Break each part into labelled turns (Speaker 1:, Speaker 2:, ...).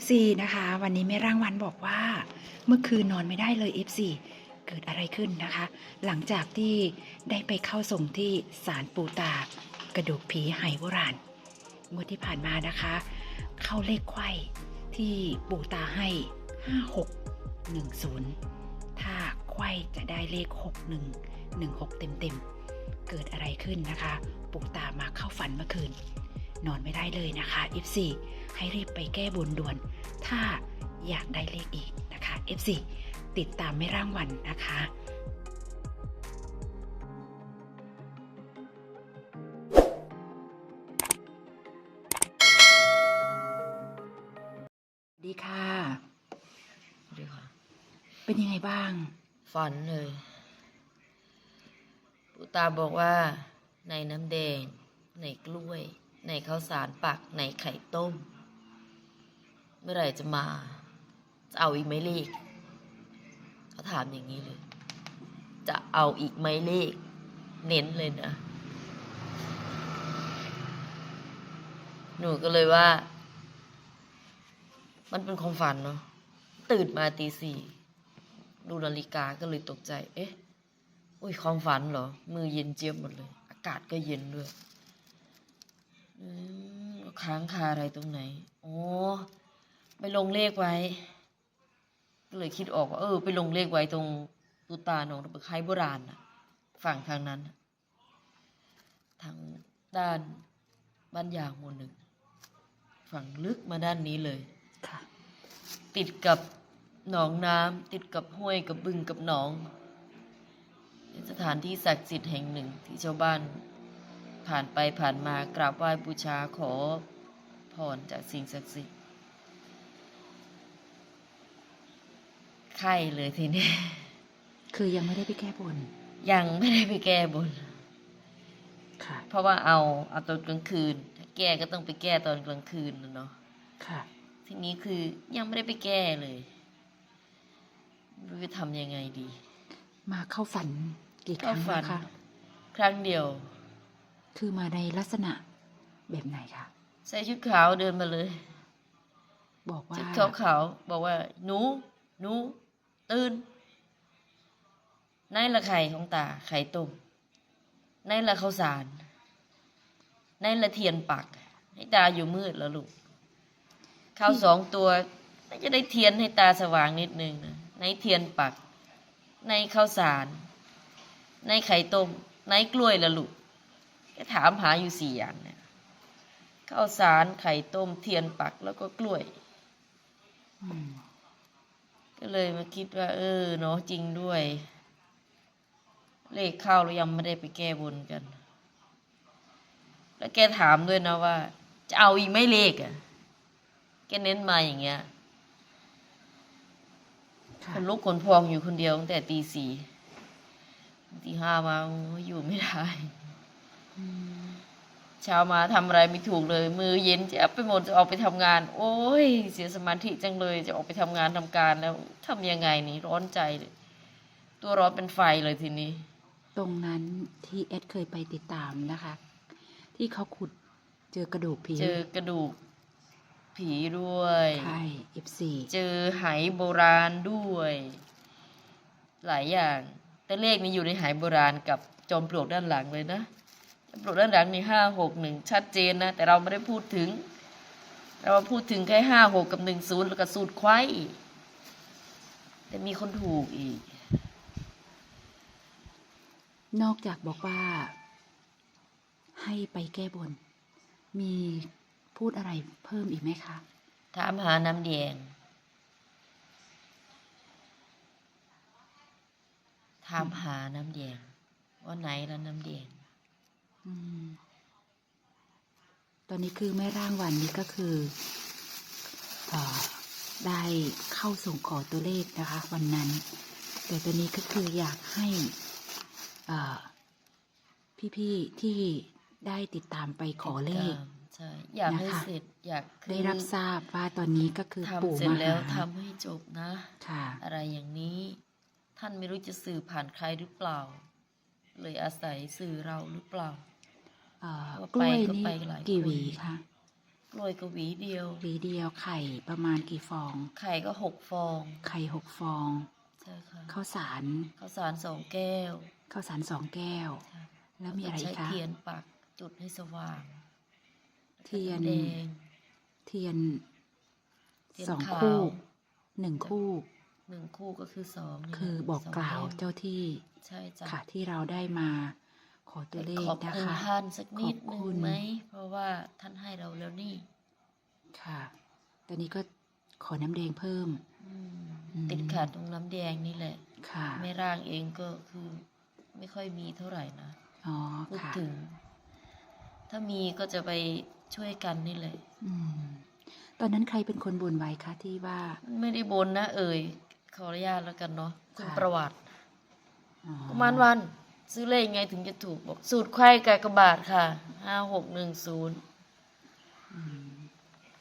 Speaker 1: FC นะคะ วันนี้แม่ร่างวันบอกว่า เมื่อคืนนอนไม่ได้เลย FC เกิดอะไรขึ้นนะคะ หลังจากที่ได้ไปเข้าส่งที่ศาลปูตา กระดูกผีไหโบราณงวดที่ผ่านมานะคะ เข้าเลขไขว้ที่ปูตาให้ 5610 ถ้าไขว้จะได้เลข 6116 เต็มๆเกิดอะไรขึ้นนะคะ ปูตามาเข้าฝันเมื่อคืน นอนไม่ได้เลยนะคะ F4 ให้รีบไปแก้บนด่วน ถ้าอยากได้เลขอีกนะคะ F4 ติดตามไม่ร่างวันนะคะดีค่ะ
Speaker 2: ดีค่ะ
Speaker 1: เป็นยังไงบ้าง
Speaker 2: ฝันเลยปู่ตาบอกว่าในน้ำแดง ในกล้วย ในข้าวสารปักในไข่ต้ม เมื่อไหร่จะมา จะเอาอีกไหมเลขเขาถามอย่างนี้เลย จะเอาอีกไหมเลข เน้นเลยนะ หนูก็เลยว่า มันเป็นความฝันเนาะตื่นมาตีสี่ดูนาฬิกาก็เลยตกใจ เอ๊ะ อุ้ยความฝันเหรอ มือเย็นเจี๊ยบหมดเลย อากาศก็เย็นด้วย อืมค้างคาอะไรตรงไหน โอ้ไปลงเลขไว้ ก็เลยคิดออกว่าเออ ไปลงเลขไว้ตรงตูตาหนองตะเบิกไคโบราณน่ะฝั่งทางนั้นน่ะทางด้านบ้านยางหมู่หนึ่ง ฝั่งลึกมาด้านนี้เลย
Speaker 1: ค่ะ
Speaker 2: ติดกับหนองน้ำติดกับห้วยกับบึงกับหนองเป็นสถานที่ศักดิ์สิทธิ์แห่งหนึ่งที่ชาวบ้าน ผ่านไปผ่านมากราบไหว้บูชาขอพรจากสิ่งศักดิ์สิทธิ์ไข่เลยทีนี้
Speaker 1: คือยังไม่ได้ไปแก้บน
Speaker 2: ยังไม่ได้ไปแก้บน
Speaker 1: ค่ะ
Speaker 2: เพราะว่าเอาเอาตอนกลางคืน ถ้าแก้ก็ต้องไปแก้ตอนกลางคืนนะเนาะ
Speaker 1: ค่ะ
Speaker 2: ทีนี้คือยังไม่ได้ไปแก้เลยไม่รู้จะทำยังไงดี
Speaker 1: มาเข้าฝันกี่ค
Speaker 2: ก็
Speaker 1: รั้ง
Speaker 2: ฝัน
Speaker 1: นะคะ
Speaker 2: ครั้งเดียว
Speaker 1: คือมาในลักษณะแบบไหนคะ
Speaker 2: ใส่ชุดขาวเดินมาเลย
Speaker 1: บอกว่า
Speaker 2: ชุดขาวขาวๆบอกว่า หนูหนูตื่นในละไข่ของตาไข่ต้มในละข้าวสารในละเทียนปัก ให้ตาอยู่มืดแล้วลูกข้าวสองตัวน่าจะได้เทียนให้ตาสว่างนิดนึงนะในเทียนปัก ในข้าวสาร ในไข่ต้มในกล้วยละลูก แกถามหาอยู่สี่อย่างเนี่ยข้าวสารไข่ต้มเทียนปักแล้วก็กล้วย
Speaker 1: อืม
Speaker 2: ก็เลยมาคิดว่า เออเนาะจริงด้วย เลขเข้าเรายังไม่ได้ไปแก้บนกัน แล้วแกถามด้วยนะว่า จะเอาอีกไหม่เลขอะแกเน้นมาอย่างเงี้ย
Speaker 1: ค่ะ
Speaker 2: คนลุกขนพองอยู่คนเดียวตั้งแต่ตีสี่ตีห้ามาโอ้ยอยู่ไม่ได้
Speaker 1: อืม
Speaker 2: เช้ามาทำอะไรไม่ถูกเลย มือเย็นจะไปหมดจะออกไปทำงาน โอ้ย เสียสมาธิจังเลย จะออกไปทำงานทำการแล้วทำยังไงนี่ร้อนใจเลย ตัวร้อนเป็นไฟเลยทีนี้
Speaker 1: ตรงนั้นที่เอดเคยไปติดตามนะคะ ที่เขาขุดเจอกระดูกผี
Speaker 2: เจอกระดูกผีด้วย
Speaker 1: ใช่ F4
Speaker 2: เจอไหโบราณด้วย หลายอย่าง แต่เลขนี้อยู่ในไหโบราณกับจอมปลวกด้านหลังเลยนะจอม ปลวกด้านหลังนี่ห้าหกหนึ่งชัดเจนนะ แต่เราไม่ได้พูดถึง เรามาพูดถึงแค่ห้าหกกับหนึ่งศูนย์แล้วก็สูตรไขว้แต่มีคนถูกอีก
Speaker 1: นอกจากบอกว่า ให้ไปแก้บน มีพูดอะไรเพิ่มอีกไหมคะ
Speaker 2: ถามหาน้ำแดงถามหาน้ำแดงว่าไหนแล้วน้ำแดง
Speaker 1: อืม ตอนนี้คือแม่ร่างวันนี้ก็คือเออได้เข้าส่งขอตัวเลขนะคะ วันนั้น แต่ตอนนี้ก็คืออยากให้เอ่อพี่ๆที่ได้ติดตามไปขอเลข
Speaker 2: ติดตามใช่อยากให้
Speaker 1: นะคะ
Speaker 2: เสร็จอยากคือ
Speaker 1: ได้รับทราบว่าตอนนี้ก็คือปู่
Speaker 2: ทำเสร็จ
Speaker 1: มา
Speaker 2: แล้ว
Speaker 1: หา
Speaker 2: ทำให้จบนะ
Speaker 1: ค่ะ
Speaker 2: อะไรอย่างนี้ ท่านไม่รู้จะสื่อผ่านใครหรือเปล่า เลยอาศัยสื่อเราหรือเปล่า
Speaker 1: เอ่อ
Speaker 2: ว่าไป
Speaker 1: กล้วย
Speaker 2: ก็
Speaker 1: นี่
Speaker 2: ไปหลาย
Speaker 1: กี่
Speaker 2: คน
Speaker 1: หวีคะ
Speaker 2: กล้วยก็หวีเดียว
Speaker 1: หวีเดียวไข่ประมาณกี่ฟอง
Speaker 2: ไข่ก็หกฟอง
Speaker 1: ไข่หกฟอง
Speaker 2: ใช่ค่ะ
Speaker 1: ข้าวสาร
Speaker 2: ข้าวสารสองแก้ว
Speaker 1: ข้าวสารสองแก้ว
Speaker 2: ค่ะ
Speaker 1: แล้วมีอะไรอี
Speaker 2: ใช้
Speaker 1: กคะ
Speaker 2: เทียนปักจุดให้สว่าง
Speaker 1: เทียน
Speaker 2: แดง
Speaker 1: เทียน
Speaker 2: เทียน
Speaker 1: สอง
Speaker 2: ขาว
Speaker 1: คู่หนึ่งคู่
Speaker 2: หนึ่งคู่ก็คือสองนี่
Speaker 1: คือบอก
Speaker 2: สง
Speaker 1: กล่าว
Speaker 2: ล่ม
Speaker 1: เจ้าที่
Speaker 2: ใช่จ้ะ
Speaker 1: ค่ะที่เราได้มา ขอตัวเล
Speaker 2: ข
Speaker 1: ข
Speaker 2: อบ
Speaker 1: นะ
Speaker 2: คุณ
Speaker 1: คะ
Speaker 2: ท่านสักนิด
Speaker 1: ขอบ
Speaker 2: นึ
Speaker 1: คุ
Speaker 2: ง
Speaker 1: ณ
Speaker 2: ไหม เพราะว่าท่านให้เราแล้วนี่
Speaker 1: ค่ะ ตอนนี้ก็ขอน้ำแดงเพิ่ม
Speaker 2: อืม
Speaker 1: อืม
Speaker 2: ติดขัดตรงน้ำแดงนี่แหละ
Speaker 1: ค่ะ
Speaker 2: แม่ร่างเองก็คือไม่ค่อยมีเท่าไหร่นะ
Speaker 1: อ๋อ
Speaker 2: พูด
Speaker 1: ค่ะ
Speaker 2: ถึง ถ้ามีก็จะไปช่วยกันนี่แหละ
Speaker 1: อืม ตอนนั้นใครเป็นคนบ่นไว้คะที่ว่า
Speaker 2: ไม่ได้บนนะ เอ่ย ขออนุญาตแล้วกันเนาะคุณ
Speaker 1: ค่ะ
Speaker 2: ประวัติ
Speaker 1: อ๋อ
Speaker 2: กุมารวัน ซื้อเลขไงถึงจะถูกบอก สูตรไข่กากบาทค่ะห้าหกหนึ่งศูนย์
Speaker 1: อืม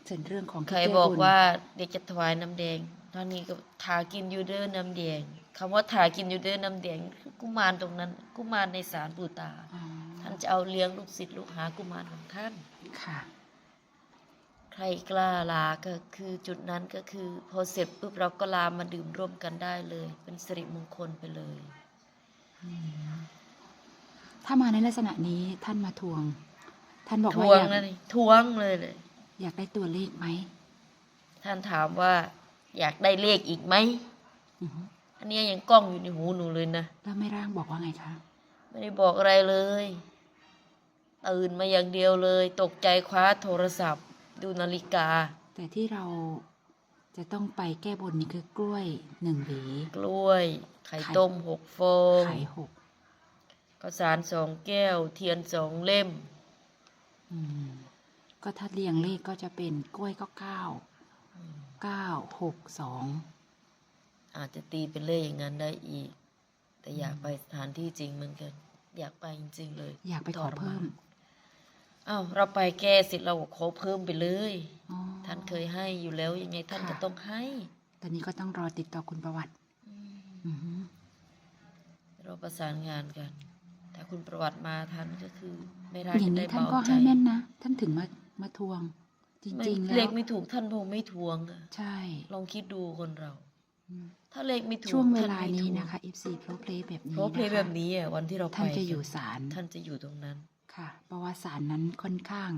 Speaker 1: ส่วนเรื่องของ
Speaker 2: ใคร
Speaker 1: ที่แบ
Speaker 2: อก
Speaker 1: น
Speaker 2: ว่าเด็กจะถวายน้ำแดงท่านนี้ก็ทากินอยูเดอร์น้ำแดงคำว่าทากินอยูเดอร์น้ำแดงคือกุมารตรงนั้น กุมารในศาลปู่ตา
Speaker 1: อ๋อ
Speaker 2: ท่านจะเอาเลี้ยงลูกศิษย์ลูกหากุมารของท่าน
Speaker 1: ค่ะ
Speaker 2: ใครกล้าลาก็คือจุดนั้นก็คือ พอเสร็จปุ๊บเราก็ลามาดื่มร่วมกันได้เลย เป็นสิริมงคลไปเลย
Speaker 1: ถ้ามาในลักษณะนี้ท่านมาทวง ท่านบอก
Speaker 2: ท
Speaker 1: ว่าว
Speaker 2: ง
Speaker 1: อยาก
Speaker 2: นะนี่ทวงเลยเลย
Speaker 1: อยากได้ตัวเลขไหม
Speaker 2: ท่านถามว่าอยากได้เลขอีกไหม
Speaker 1: อือฮึ
Speaker 2: อันเนี้ยยังกล้องอยู่ในหูหนูเลยนะ
Speaker 1: แล้วไม่ร่างบอกว่าไงคะ
Speaker 2: ไม่ได้บอกอะไรเลย ตื่นมาอย่างเดียวเลย ตกใจคว้าโทรศัพท์ ดูนาฬิกา
Speaker 1: แต่ที่เรา จะต้องไปแก้บนนี่คือกล้วยหนึ่งหวี
Speaker 2: กล้วย ไข่
Speaker 1: ไข่
Speaker 2: ต้มหกฟอง
Speaker 1: ไข่หก
Speaker 2: ข้าวสารสองแก้ว เทียนสองเล่ม
Speaker 1: อืมก็ถ้าเรียงเลขก็จะเป็นกล้วยก็เก้าเก้าหกสอง
Speaker 2: อาจจะตีเป็นเลขอย่างนั้นได้อีก แต่อยากไปสถานที่จริงเหมือนกัน อยากไปจริง ๆ เลย
Speaker 1: อยากไปขอเพิ่ม
Speaker 2: อ้าวเราไปแก้เสร็จเราก็ขอเพิ่มไปเลย
Speaker 1: อ๋อ
Speaker 2: ท่านเคยให้อยู่แล้วยังไงท่าน
Speaker 1: ค่ะ
Speaker 2: ก็ต้องให้
Speaker 1: ตอนนี้ก็ต้องรอติดต่อคุณประวัติ
Speaker 2: อืม
Speaker 1: อือฮึ
Speaker 2: เราประสานงานกัน ถ้าคุณประวัติมาทันก็คือไม่ได้
Speaker 1: อย่าง
Speaker 2: จะได้
Speaker 1: นี้ท่าน
Speaker 2: เบา
Speaker 1: ก็
Speaker 2: ใจ
Speaker 1: ให้แม่นนะ ท่านถึงมามาทวง จ
Speaker 2: ไม่
Speaker 1: ริง ๆ
Speaker 2: เล
Speaker 1: แล้ว
Speaker 2: ขไม่ถูกท่านคงไม่ทวงอะ
Speaker 1: ใช่
Speaker 2: ลองคิดดูคนเรา
Speaker 1: อืม
Speaker 2: ถ้าเลขไม่ถูก
Speaker 1: ช่วงเวลา
Speaker 2: ท่ไม่
Speaker 1: นี้
Speaker 2: ทวง
Speaker 1: นะคะ FC Pro Play แบบนี้
Speaker 2: เพราะเพลง
Speaker 1: นะคะ
Speaker 2: แบบนี้อะวันที่เราไป
Speaker 1: ท่านจะอยู่
Speaker 2: กั
Speaker 1: ศาล
Speaker 2: ท่านจะอยู่ตรงนั้น
Speaker 1: ค่ะ เพราะว่าศาลนั้นค่อนข้าง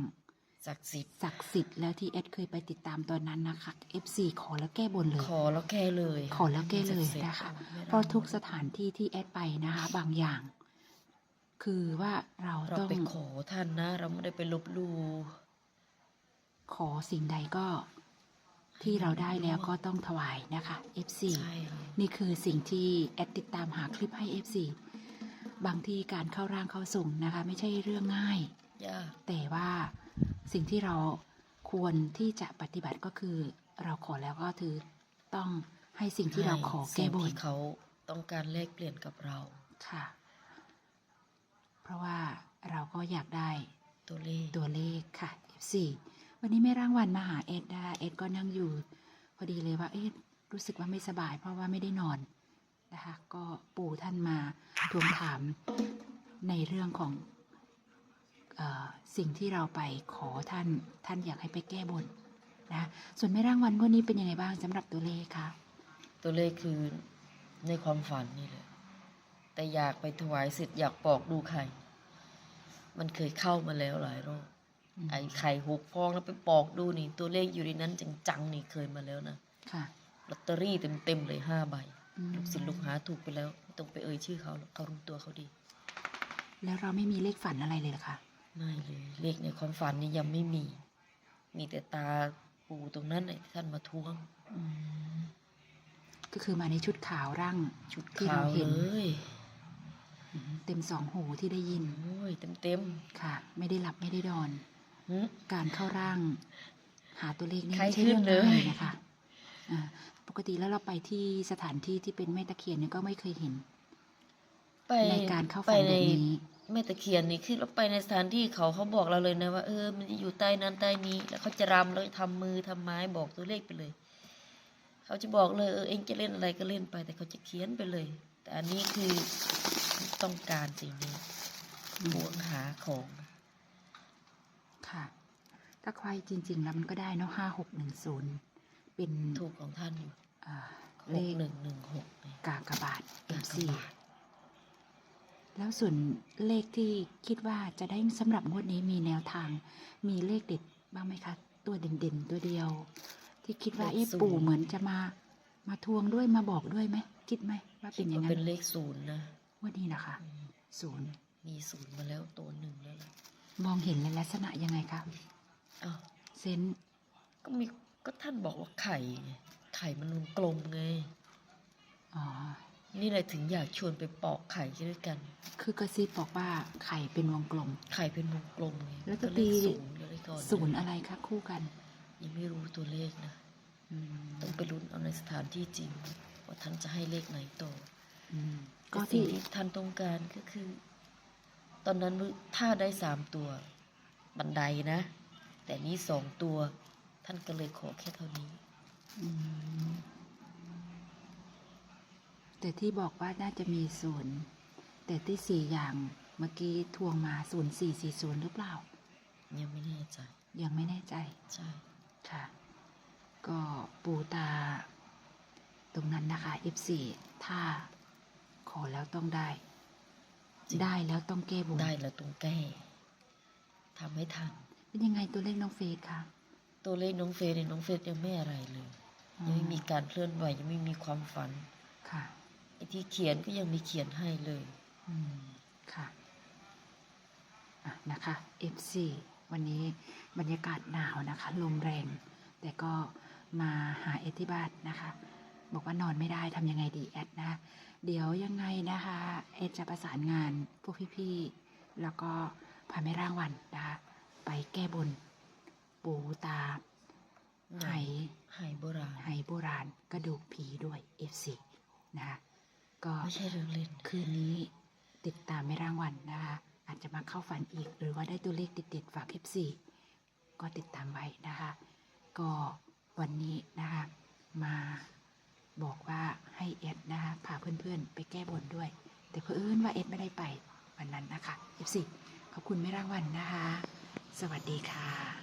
Speaker 2: ศักดิ์สิทธิ์
Speaker 1: ศักดิ์สิทธิ์แล้วที่เอดเคยไปติดตามตอนนั้นนะคะ FC ขอแล้วแก้บนเลย
Speaker 2: ขอแล้วแก้เลย
Speaker 1: ขอแล้วแก้เลย
Speaker 2: ศัดิ์สิทธิ์
Speaker 1: นะคะ
Speaker 2: ไม่ได้
Speaker 1: เพราะทุกสถานที่ที่แอดไปนะคะ บางอย่าง คือว่าเรา
Speaker 2: เรา
Speaker 1: ต้อง
Speaker 2: ไปขอท่านนะ เราไม่ได้ไปลบหลู่
Speaker 1: ขอสิ่งใดก็ที่เราได้แล้วก็ต้องถวายนะคะ FC
Speaker 2: ใช่ค่ะ
Speaker 1: นี่คือสิ่งที่แอดติดตามหาคลิปให้ FC บางที่การเข้าร่างเข้าส่งนะคะ ไม่ใช่เรื่องง่าย
Speaker 2: ยาก
Speaker 1: แต่ว่าสิ่งที่เราควรที่จะปฏิบัติก็คือ เราขอแล้วก็คือต้องให้สิ่งที่เราขอแก้บ
Speaker 2: สิ่ง
Speaker 1: น
Speaker 2: ที่เขาต้องการแลกเปลี่ยนกับเรา
Speaker 1: ค่ะ เพราะว่าเราก็อยากได้
Speaker 2: ตัวเลข
Speaker 1: ตัวเลขค่ะ F4 วันนี้แม่ร่างวันมาหาเอ็ดนะคะเอ็ดก็นั่งอยู่ พอดีเลยว่าเอ๊ะรู้สึกว่าไม่สบาย เพราะว่าไม่ได้นอนนะคะ ก็ปู่ท่านมาทวงถามในเรื่องของเออสิ่งที่เราไปขอท่านท่านอยากให้ไปแก้บนนะส่วนแม่ร่างวันงวันนี้เป็นยังไงบ้างสำหรับตัวเลขคะ
Speaker 2: ตัวเลขคือในความฝันนี่แหละแต่อยากไปถวายสิทธิ์อยากปอกดูไข่ มันเคยเข้ามาแล้วหลายรอบ
Speaker 1: อืม
Speaker 2: ไอ้ไข่หกฟองแล้วไปปอกดูนี่ ตัวเลขอยู่ในนั้นจังๆนี่เคยมาแล้วนะ
Speaker 1: ค่ะ
Speaker 2: ลอตเตอรี่เต็มๆเลยห้าใบ
Speaker 1: อืม
Speaker 2: ลูกศิษย์ลูกหาถูกไปแล้วไม่ต้องไปเอ่ยชื่อเขาหรอกเขารู้ตัวเขาดี
Speaker 1: แล้วเราไม่มีเลขฝันอะไรเลยเหรอคะ
Speaker 2: ไม่เลยเลขในความฝันนี่ยังไม่มี มีแต่ตาปู่ตรงนั้นไอ้ท่านมาทวง
Speaker 1: อืมก็คือมาในชุดขาวร่าง
Speaker 2: ชุด
Speaker 1: ที่
Speaker 2: ขา
Speaker 1: เรา
Speaker 2: ว
Speaker 1: เห็น
Speaker 2: เลย
Speaker 1: อืมเต็มสองหูที่ได้ยิน
Speaker 2: โอ้ยเต็ม
Speaker 1: ค่ะ ไม่ได้หลับไม่ได้นอน
Speaker 2: ๆหึ
Speaker 1: การเข้าร่าง หาตัวเลขนี่
Speaker 2: ใคร
Speaker 1: ไม่ใช่เรื่อง
Speaker 2: ขึ้นเลย
Speaker 1: ง่ายนะคะอ่า ปกติแล้วเราไปที่สถานที่ที่เป็นแม่ตะเคียนเนี่ยก็ไม่เคยเห็น
Speaker 2: ไป
Speaker 1: ในการเข้า
Speaker 2: ไป
Speaker 1: ฝัน
Speaker 2: ใน
Speaker 1: แบบนี้
Speaker 2: แม่ตะเคียนนี่คือเราไปในสถานที่เขาเขาบอกเราเลยนะว่าเออมันจะอยู่ใต้นั้นใต้นี้ แล้วเขาจะรำแล้วทำมือทำไม้บอกตัวเลขไปเลย เขาจะบอกเลยเออเองจะเล่นอะไรก็เล่นไป แต่เขาจะเขียนไปเลย แต่อันนี้คือต้องการสิ่งนี้
Speaker 1: อืม
Speaker 2: หวงหาของ
Speaker 1: ค่ะ ถ้าใครจริง ๆ แล้วมันก็ได้เนาะห้าหกหนึ่งศูนย์ เป็น
Speaker 2: ถูกของท่านอยู่
Speaker 1: อ่า
Speaker 2: ห
Speaker 1: เล
Speaker 2: ก
Speaker 1: ข
Speaker 2: หนึ่งหนึ่งหกไง
Speaker 1: กากบาท
Speaker 2: กาก
Speaker 1: MC
Speaker 2: บาท
Speaker 1: แล้วส่วนเลขที่คิดว่าจะได้สำหรับงวดนี้มีแนวทาง มีเลขเด็ดบ้างไหมคะ ตัวเด่นๆตัวเดียว ที่คิดว่าเอ๊ะปู่เหมือนจะมา มาทวงด้วยมาบอกด้วยไหมคิดไหมว่า
Speaker 2: คิ
Speaker 1: เป็
Speaker 2: ด
Speaker 1: นอย่าง
Speaker 2: ว่า
Speaker 1: นั้
Speaker 2: เป็น
Speaker 1: น
Speaker 2: เลขศูนย์นะ
Speaker 1: งวันนี้นะคะ
Speaker 2: อืม
Speaker 1: ศูนย์
Speaker 2: มีศูนย์มาแล้วตัวหนึ่งแล้วล่ะ
Speaker 1: มองเห็นในลักษณะยังไงคะ
Speaker 2: อ้าว
Speaker 1: เซนส์
Speaker 2: ก็มี ก็ท่านบอกว่าไข่ไงไข่มันวงกลมไง
Speaker 1: อ๋อ
Speaker 2: นี่เลยถึงอยากชวนไปปอกไข่ด้วยกัน
Speaker 1: คือกระซิบบอกว่าไข่เป็นวงกลม
Speaker 2: ไข่เป็นวงกลมไง
Speaker 1: แล้วจะ
Speaker 2: ก็เลข
Speaker 1: ตี
Speaker 2: ศูนย์ก็เลยก่อน
Speaker 1: ศูนย์อะไรคะคู่กัน
Speaker 2: ยังไม่รู้ตัวเลขนะ
Speaker 1: อืม
Speaker 2: ต้องไปลุ้นเอาในสถานที่จริง ว่าท่านจะให้เลขไหนต่อ
Speaker 1: อืม
Speaker 2: ก็
Speaker 1: ก็
Speaker 2: สิ่
Speaker 1: ที่
Speaker 2: งที่ท่านต้องการก็คือ ตอนนั้นถ้าได้สามตัว บันไดนะ แต่นี่สองตัว ท่านก็เลยขอแค่เท่านี้
Speaker 1: อืมแต่ที่บอกว่าน่าจะมีศูนย์แต่ที่สี่อย่างเมื่อกี้ทวงมาศูนย์สี่สี่ศูนย์หรือเปล่า
Speaker 2: ยังไม่แน่ใจ
Speaker 1: ยังไม่แน่ใจ
Speaker 2: ใช่
Speaker 1: ค่ะ ก็ปูตา ตรงนั้นนะคะ F4 ถ้าขอแล้วต้องได้
Speaker 2: จริง
Speaker 1: ได้แล้วต้องแก้บุญ
Speaker 2: ได้แล้วต้องแก้ทำให้ทัน
Speaker 1: เป็นยังไงตัวเลขน้องเฟซคะ
Speaker 2: ตัวเลขน้องเฟยเนี่ยน้องเฟยยังไม่อะไรเลยยังไม่มีการเคลื่อนไหวยังไม่มีความฝัน
Speaker 1: ค่ะ
Speaker 2: ไอ้ที่เขียนก็ยังไม่เขียนให้เลย
Speaker 1: อืมค่ะอะนะคะ F4 วันนี้บรรยากาศหนาวนะคะ ลมแรง แต่ก็มาหาเอดที่บ้านนะคะ บอกว่านอนไม่ได้ทำยังไงดีแอดนะ เดี๋ยวยังไงนะคะเอดจะประสานงานพวกพี่ๆ แล้วก็พาแม่ร่างวันนะคะ ไปแก้บน ปูตาไห
Speaker 2: ไหโบราณ
Speaker 1: ไหโบราณกระดูกผีด้วย F4 นะคะก็
Speaker 2: ไม่ใช่เรื่องเล่น
Speaker 1: คืนนี้ติดตามไม่ร่างวันนะคะอาจจะมาเข้าฝันอีก หรือว่าได้ตัวเลขติดๆฝากคลิปสี่ก็ติดตามไว้นะคะ ก็วันนี้นะคะมาบอกว่าให้เอ็ดนะคะพาเพื่อนๆ ไปแก้บนด้วย แต่เพื่อนว่าเอ็ดไม่ได้ไปวันนั้นนะคะ F4 ขอบคุณไม่ร่างวันนะคะ สวัสดีค่ะ